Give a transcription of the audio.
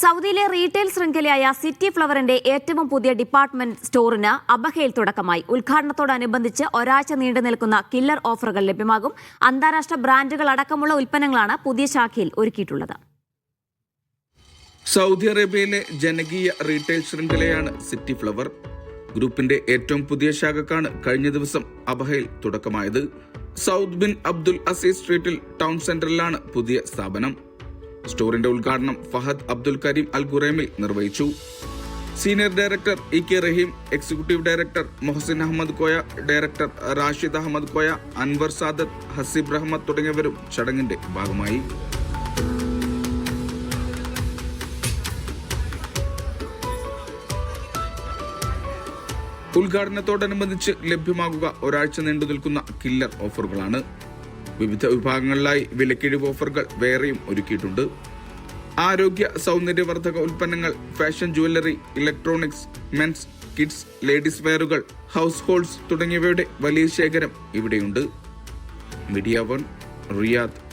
സൗദിയിലെ retail ശൃംഖലയായ city ഫ്ലവറിന്റെ ഏറ്റവും പുതിയ ഡിപ്പാർട്ട്മെന്റ് സ്റ്റോറിന് അബഹയിൽ തുടക്കമായി. ഉദ്ഘാടനത്തോടനുബന്ധിച്ച് ഒരാഴ്ച നീണ്ടു നിൽക്കുന്ന കില്ലർ ഓഫറുകൾ ലഭ്യമാകും. അന്താരാഷ്ട്ര ബ്രാൻഡുകൾ അടക്കമുള്ള ഉൽപ്പന്നങ്ങളാണ് പുതിയ ശാഖയിൽ ഒരുക്കിയിട്ടുള്ളത്. സൗദി അറേബ്യയിലെ ജനകീയ റീറ്റെയിൽ ശൃംഖലയാണ് സിറ്റി ഫ്ലവർ. ഗ്രൂപ്പിന്റെ ഏറ്റവും പുതിയ ശാഖക്കാണ് കഴിഞ്ഞ ദിവസം അബഹയിൽ തുടക്കമായത്. സൗദ് ബിൻ അബ്ദുൽ അസീസ് സ്ട്രീറ്റിൽ ടൗൺ സെന്ററിലാണ് പുതിയ സ്ഥാപനം. സ്റ്റോറിന്റെ ഉദ്ഘാടനം ഫഹദ് അബ്ദുൽ കരീം അൽ ഖുറൈമിൽ നിർവഹിച്ചു. Senior director E K Raheem executive director Mohsin Ahmed Koya director Rashid Ahmed Koya Anwar Sadath Haseeb Rahmath തുടങ്ങിയവരും ചടങ്ങിന്റെ ഭാഗമായി. ഉദ്ഘാടനത്തോടനുബന്ധിച്ച് ലഭ്യമാകുക ഒരാഴ്ച നീണ്ടു നിൽക്കുന്ന കില്ലർ ഓഫറുകളാണ്. വിവിധ വിഭാഗങ്ങളിലായി വിലക്കിഴിവ് ഓഫറുകൾ വേറെയും ഒരുക്കിയിട്ടുണ്ട്. ആരോഗ്യ സൗന്ദര്യവർദ്ധക ഉൽപ്പന്നങ്ങൾ fashion jewellery electronics men's kids ladies വെയറുകൾ households തുടങ്ങിയവയുടെ വലിയ ശേഖരം ഇവിടെയുണ്ട്. Media one Riyadh.